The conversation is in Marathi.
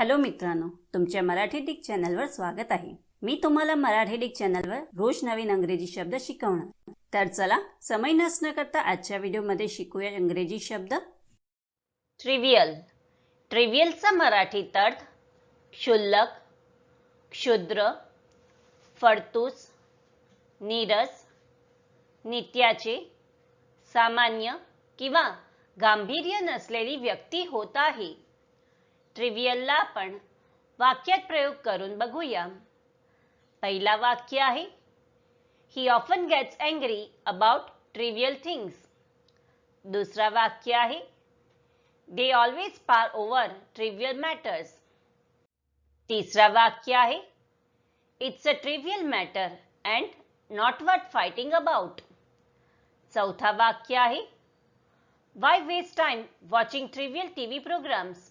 हॅलो मित्रांनो तुमच्या मराठी डिक चॅनलवर स्वागत आहे. मी तुम्हाला मराठी डिक चॅनलवर रोज नवीन अंग्रेजी शब्द शिकवणार. तर चला समय नसणं करता आजच्या व्हिडिओमध्ये शिकूया इंग्रजी शब्द. ट्रिव्हियल ट्रिव्हियलचा मराठी अर्थ क्षुल्लक क्षुद्र फडतूस नीरस नित्याचे सामान्य किंवा गांभीर्य नसलेली व्यक्ती होत आहे. ट्रिव्हियलला आपण वाक्यात प्रयोग करून बघूया. पहिला वाक्य आहे he often gets angry about trivial things दुसरा वाक्य आहे they always par over trivial matters तिसरा वाक्य आहे it's a trivial matter and not worth fighting about चौथा वाक्य आहे why waste time watching trivial T V programs